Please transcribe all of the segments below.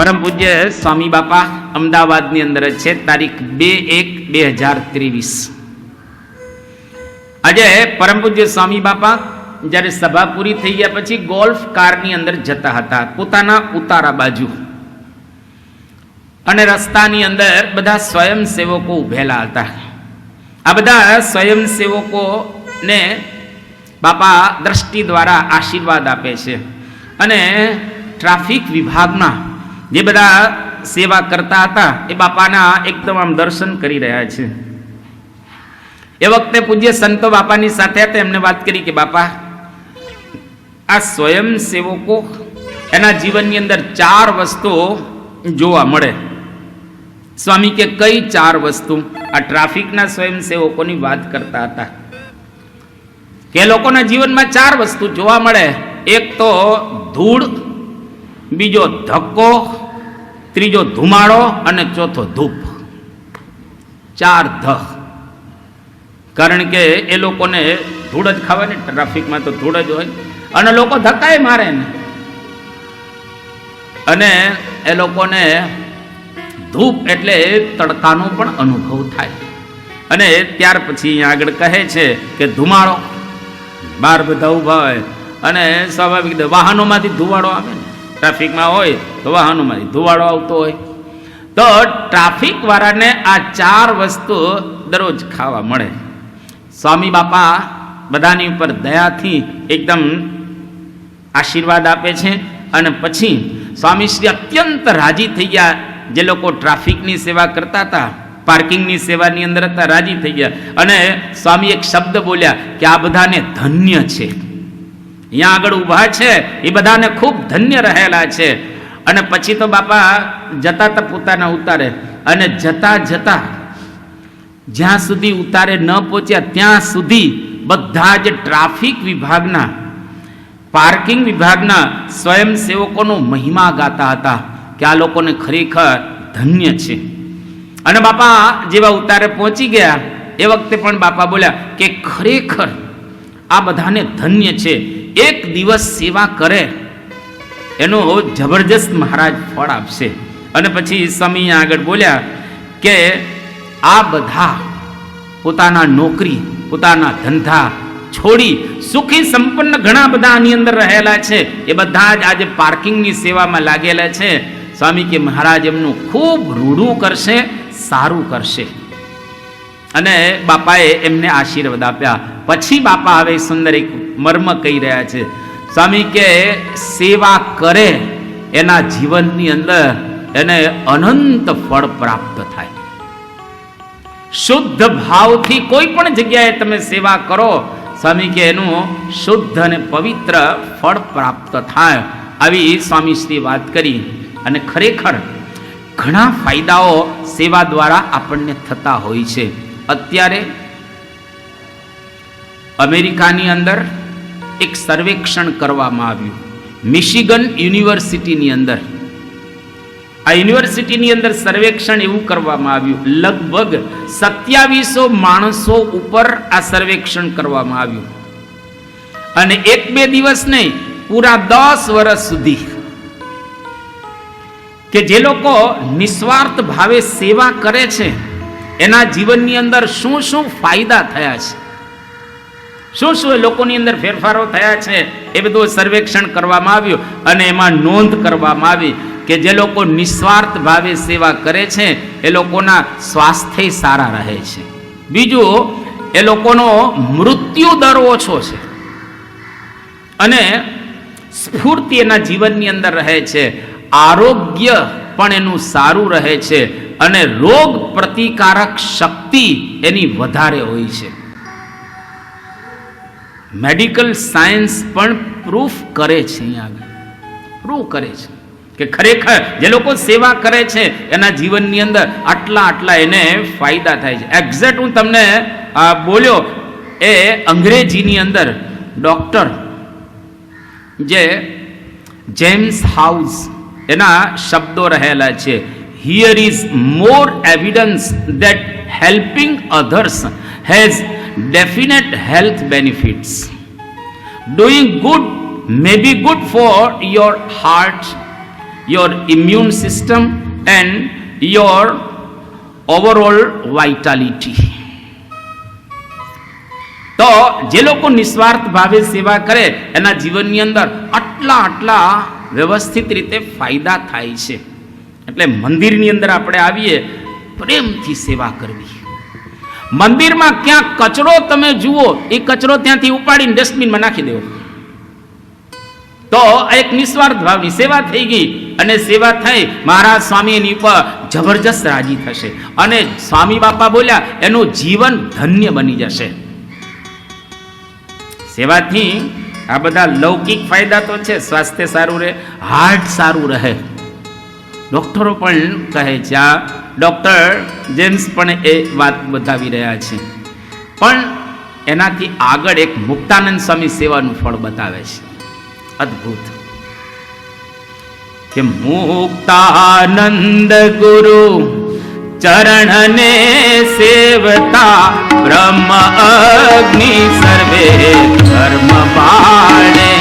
પરમ પૂજ્ય સ્વામી બાપા અમદાવાદની અંદર જ છે, તારીખ બે એક બે હજાર ત્રેવીસ. આજે પરમ પૂજ્ય સ્વામી બાપા જ્યારે સભા પૂરી થઈ ગયા પછી ગોલ્ફ કારની અંદર જતા હતા, પોતાના ઉતારા બાજુ. અને રસ્તાની અંદર બધા સ્વયંસેવકો ઉભેલા હતા. આ બધા સ્વયંસેવકોને બાપા દ્રષ્ટિ દ્વારા આશીર્વાદ આપે છે. અને ટ્રાફિક વિભાગમાં જે બધા સેવા કરતા હતા, એ બાપાના એકદમ આમ દર્શન કરી રહ્યા છે. એ વખતે પૂજ્ય સંતો બાપાની સાથે હતા, એમને વાત કરી કે, બાપા, આ સ્વયંસેવકો એના જીવનની અંદર ચાર વસ્તુઓ જોવા મળે. સ્વામી કે, કઈ ચાર વસ્તુ? આ ટ્રાફિકના સ્વયંસેવકોની વાત કરતા હતા. કે લોકોના જીવનમાં ચાર વસ્તુ જોવા મળે, એક તો ધૂળ બીજો ધક્કો, ત્રીજો ધુમાડો અને ચોથો ધૂપ. ચાર ધ કારણ કે એ લોકોને ધૂળ જ ખાવાની, ટ્રાફિકમાં તો ધૂળ જ હોય. અને લોકો ધક્કાએ મારે ને. અને એ લોકોને ધૂપ એટલે તડકાનો પણ અનુભવ થાય. અને ત્યાર પછી આગળ કહે છે કે ધુમાડો. બાર બધા ઊભા હોય. અને સ્વાભાવિક વાહનોમાંથી ધુવાડો આવે ટ્રાફિકમાં હોય તો વાહનોમાંથી ધુવાડો આવતો હોય. તો ટ્રાફિકવાળાને આ ચાર વસ્તુ દરરોજ ખાવા મળે. સ્વામી બાપા બધાની ઉપર દયાથી એકદમ આશીર્વાદ આપે છે અને પછી સ્વામીશ્રી અત્યંત રાજી થઈ ગયા. જે લોકો ટ્રાફિકની સેવા કરતા હતા, પાર્કિંગની સેવાની અંદર હતા, રાજી થઈ ગયા. અને સ્વામી એક શબ્દ બોલ્યા કે આ બધાને ધન્ય છે. અહીંયા આગળ ઊભા છે, એ બધાને ખૂબ ધન્ય રહેલા છે. અને પછી તો બાપા જતા તો પોતાના ઉતારે. અને જતા જતા જ્યાં સુધી ઉતારે ન પહોંચ્યા, ત્યાં સુધી બધા જ ટ્રાફિક વિભાગના, પાર્કિંગ વિભાગના સ્વયંસેવકોનો મહિમા ગાતા હતા કે આ લોકોને ખરેખર ધન્ય છે. અને બાપા જેવા ઉતારે પહોંચી ગયા, એ વખતે પણ બાપા બોલ્યા કે ખરેખર આ બધાને ધન્ય છે. એક દિવસ સેવા કરે, એનો જબરજસ્ત મહારાજ ફળ આપશે. અને પછી સ્વામી આગળ બોલ્યા કે આ બધા પોતાના નોકરી, પોતાના ધંધા છોડી સુખી સંપન્ન ઘણા બધા આની અંદર રહેલા છે. એ બધા જ આજે પાર્કિંગની સેવામાં લાગેલા છે. સ્વામી કે મહારાજ એમનું ખૂબ રૂડું કરશે, સારું કરશે. અને બાપાએ એમને આશીર્વાદ આપ્યા. પછી બાપા હવે સુંદર એક મર્મ કહી રહ્યા છે. સ્વામી કે સેવા કરે, એના જીવનની અંદર એને અનંત ફળ પ્રાપ્ત થાય. શુદ્ધ ભાવથી કોઈ પણ જગ્યાએ તમે સેવા કરો, સ્વામી કે એનું શુદ્ધ અને પવિત્ર ફળ પ્રાપ્ત થાય. આવી સ્વામી શ્રી વાત કરી અને ખરેખર ઘણા ફાયદાઓ સેવા દ્વારા આપણને થતા હોય છે. અત્યારે અમેરિકાની અંદર એક સર્વેક્ષણ કરવામાં આવ્યું. મિશિગન યુનિવર્સિટીની અંદર. આ યુનિવર્સિટીની અંદર સર્વેક્ષણ એવું કરવામાં આવ્યું. લગભગ સત્યાવીસો માણસો ઉપર આ સર્વેક્ષણ કરવામાં આવ્યું. અને એક બે દિવસ નહીં, પૂરા દસ વર્ષ સુધી. કે જે લોકો નિસ્વાર્થ ભાવે સેવા કરે છે એના જીવનની અંદર શું શું ફાયદા થયા છે? શું શું એ લોકોની અંદર ફેરફારો થયા છે? એ બધું સર્વેક્ષણ કરવામાં આવ્યું અને એમાં નોંધ કરવામાં આવી કે જે લોકો નિસ્વાર્થ ભાવે સેવા કરે છે, એ લોકોના સ્વાસ્થ્ય સારા રહે છે. બીજું, એ લોકોનો મૃત્યુ દર ઓછો છે. અને સ્ફૂર્તિ એના જીવનની અંદર રહે છે. આરોગ્ય પણ એનું સારું રહે છે. અને રોગ પ્રતિકારક શક્તિ એની વધારે હોય છે. મેડિકલ સાયન્સ પણ પ્રૂફ કરે છે અહીંયા આગળ. પ્રૂફ કરે છે કે ખરેખર જે લોકો સેવા કરે છે, એના જીવનની અંદર આટલા આટલા એને ફાયદા થાય છે. એક્ઝેક્ટ હું તમને બોલ્યો, એ અંગ્રેજીની અંદર ડૉક્ટર જે જેમ્સ હાઉસ એના શબ્દો રહેલા છે. Here is more evidence that helping others has definite health benefits. Doing good may be good for your heart, your immune system and your overall vitality તો જે લોકો નિસ્વાર્થ ભાવે સેવા કરે એના જીવનની અંદર આટલા આટલા વ્યવસ્થિત રીતે ફાયદા થાય છે એટલે મંદિરની અંદર આપણે આવીએ, પ્રેમથી સેવા કરવી. મંદિરમાં ક્યાં કચરો તમે જુઓ, એ કચરો ત્યાંથી ઉપાડીને ડસ્ટબિનમાં નાખી દેવો. તો એક નિસ્વાર્થ ભાવની સેવા થઈ ગઈ અને સેવા થઈ, મહારાજ સ્વામી એની ઉપર જબરજસ્ત રાજી થશે. અને સ્વામી બાપા બોલ્યા, એનું જીવન ધન્ય બની જશે. સેવાથી આ બધા લૌકિક ફાયદા તો છે, સ્વાસ્થ્ય સારું રહે, હાર્ટ સારું રહે. ડોક્ટરો પણ કહે છે, આ ડૉક્ટર જેમ્સ પણ એ વાત બતાવી રહ્યા છે. પણ એનાથી આગળ એક મુક્તાનંદ સ્વામી સેવાનું ફળ બતાવે છે. અદ્ભુત. કે મુક્તાનંદ ગુરુ ચરણને સેવતા બ્રહ્મ અગ્નિ સર્વે ધર્મ બાણે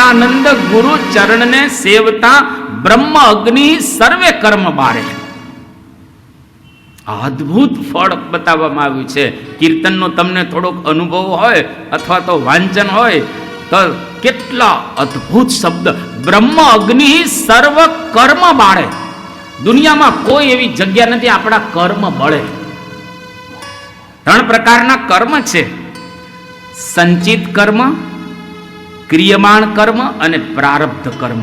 મુક્તાનંદ ગુરુ ચરણને સેવતા બ્રહ્મ અગ્નિ સર્વે કર્મ બારે. અદ્ભુત ફળ બતાવવામાં આવ્યું છે. કીર્તનનો તમને થોડોક અનુભવ હોય અથવા તો વાંચન હોય, તો કેટલા અદ્ભુત શબ્દ. બ્રહ્મ અગ્નિ સર્વ કર્મ બાળે. દુનિયામાં કોઈ એવી જગ્યા નથી આપણા કર્મ બળે. ત્રણ પ્રકારના કર્મ છે. સંચિત કર્મ ક્રિયમાણ કર્મ અને પ્રારબ્ધ કર્મ.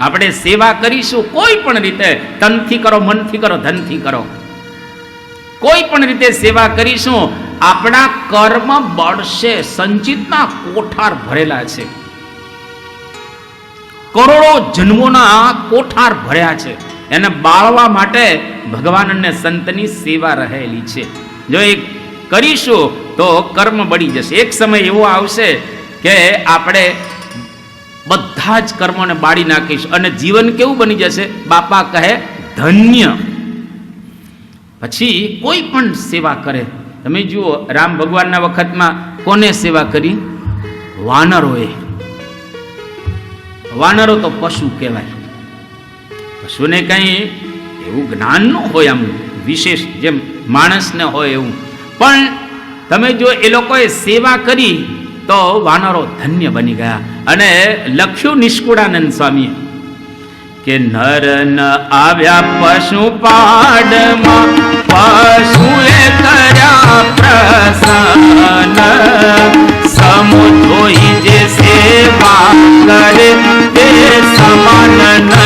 આપણે સેવા કરીશું, કોઈ પણ રીતે તનથી કરો, મનથી કરો, ધનથી કરો. કોઈ પણ રીતે સેવા કરીશું, આપણા કર્મ બળશે, સંચિતના કોઠાર ભરેલા છે. કરોડો જન્મોના કોઠાર ભર્યા છે. એને બાળવા માટે ભગવાન અને સંતની સેવા રહેલી છે. જો એ કરીશું, તો કર્મ બળી જશે. એક સમય એવો આવશે કે આપણે બધા જ કર્મોને બાળી નાખીશ અને જીવન કેવું બની જશે? બાપા કહે, ધન્ય. પછી કોઈ પણ સેવા કરે. તમે જુઓ, રામ ભગવાનના વખતમાં કોને સેવા કરી? વાનરોએ. વાનરો તો પશુ કહેવાય. પશુને કંઈ એવું જ્ઞાન ન હોય આમ વિશેષ, જેમ માણસને હોય એવું. પણ તમે જો એ લોકોએ સેવા કરી તો વાનરો ધન્ય બની ગયા. અને લખ્યું નિષ્કુળાનંદ સ્વામીએ કે નર ન આવ્યા પશુ પાડમાં પશુએ કર્યા પ્રસન્ન. સમુ ધોઈ જે સેવા કરે તે સમાન નહીં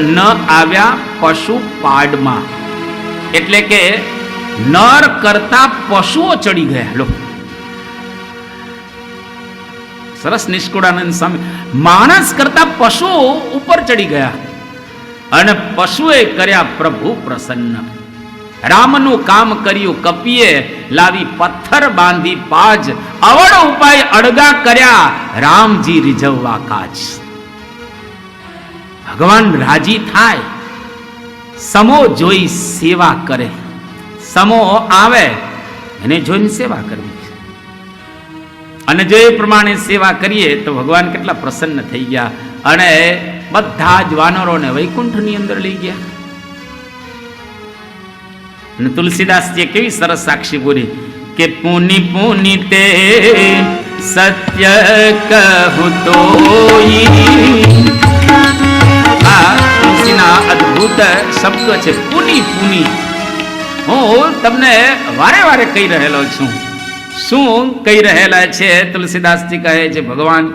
ન આવ્યા પશુ પાડમાં. એટલે કે નર કરતા પશુઓ ચડી ગયા. લો. સરસ નિષ્કુળાનંદ સ્વામી. માણસ કરતા પશુઓ ઉપર ચડી ગયા. અને પશુએ કર્યા પ્રભુ પ્રસન્ન. રામનું કામ કર્યું, કપીએ લાવી પથ્થર બાંધી પાજ. અવળ ઉપાય અડગા કર્યા. રામજી રીઝવવા કાજ. ભગવાન રાજી થાય, સમો જોઈ સેવા કરે. સમો આવે, એને જોઈને સેવા કરવી અને જો એ પ્રમાણે સેવા કરીએ તો ભગવાન કેટલા પ્રસન્ન થઈ ગયા અને બધા જ વાનરોને વૈકુંઠની અંદર લઈ ગયા. અને તુલસીદાસજીએ કેવી સરસ સાક્ષી પૂરી કે પુની પુનિ તે સત્ય કહું તો તુલસીના શબ્દ છે, પુની પુની. હું તમને વારે વારે કહી રહેલો છું. શું કહી રહેલા છે? તુલસીદાસજી કહે છે, ભગવાન,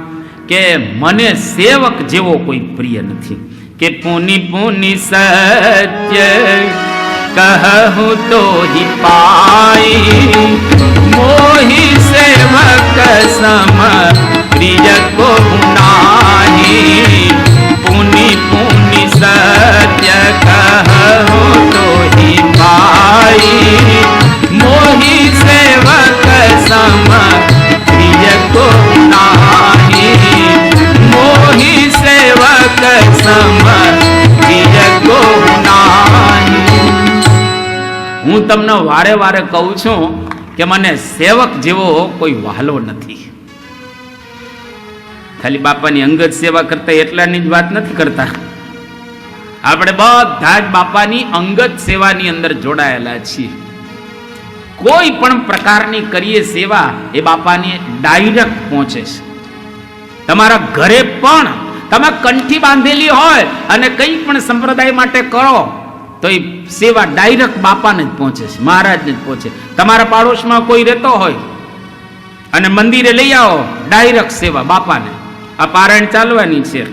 કે મને સેવક જેવો કોઈ પ્રિય નથી. કે પુની પુની સત્ય કહું તો હિ પાઈ મોહી સેવક હું તમને વારે વારે કહું છું કે મને સેવક જેવો કોઈ વહાલો નથી. ખાલી બાપાની અંગત સેવા કરતા એટલાની જ વાત નથી કરતા. આપણે બધા જ બાપાની અંગત સેવાની અંદર જોડાયેલા છીએ. કોઈ પણ પ્રકારની કરીએ સેવા એ બાપાની ડાયરેક્ટ પહોંચે છે. તમારા ઘરે પણ તમે કંઠી બાંધેલી હોય અને કંઈ પણ સંપ્રદાય માટે કરો તો એ સેવા ડાયરેક્ટ બાપાને જ પહોંચે છે, મહારાજને જ પહોંચે તમારા પાડોશમાં કોઈ રહેતો હોય અને મંદિરે લઈ આવો ડાયરેક્ટ સેવા બાપાને. આ પારાયણ ચાલવાની છે.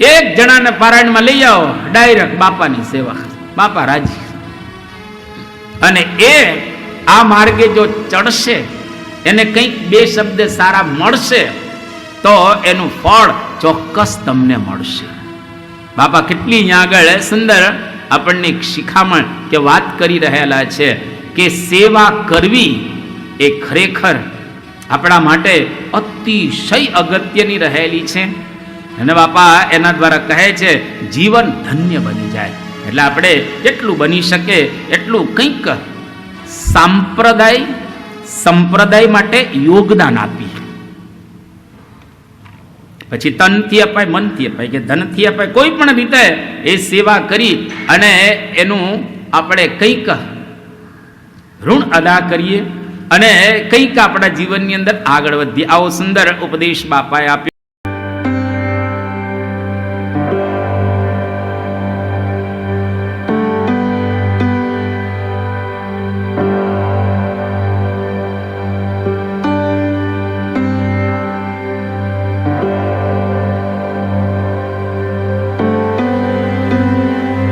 એક જણાને પારાયણમાં લઈ આવો ડાયરેક્ટ બાપાની સેવા. બાપા રાજી. અને એ આ માર્ગે જો ચડશે, એને કંઈક બે શબ્દ સારા મળશે, તો એનું ફળ ચોક્કસ તમને મળશે. બાપા કેટલી ત્યાં આગળ સુંદર. આપણને શિખામણ કે વાત કરી રહેલા છે કે સેવા કરવી એ ખરેખર આપણા માટે અતિશય અગત્યની રહેલી છે. અને બાપા એના દ્વારા કહે છે, જીવન ધન્ય બની જાય. એટલે આપણે જેટલું બની શકે એટલું કંઈક સાંપ્રદાય, સંપ્રદાય માટે યોગદાન આપીએ. પછી તનથી અપાય મનથી અપાય કે ધનથી અપાય કોઈ પણ રીતે એ સેવા કરી અને એનું આપણે કંઈક ઋણ અદા કરીએ અને કંઈક આપણા જીવનની અંદર આગળ વધીએ. આવો સુંદર ઉપદેશ બાપાએ આપ્યો.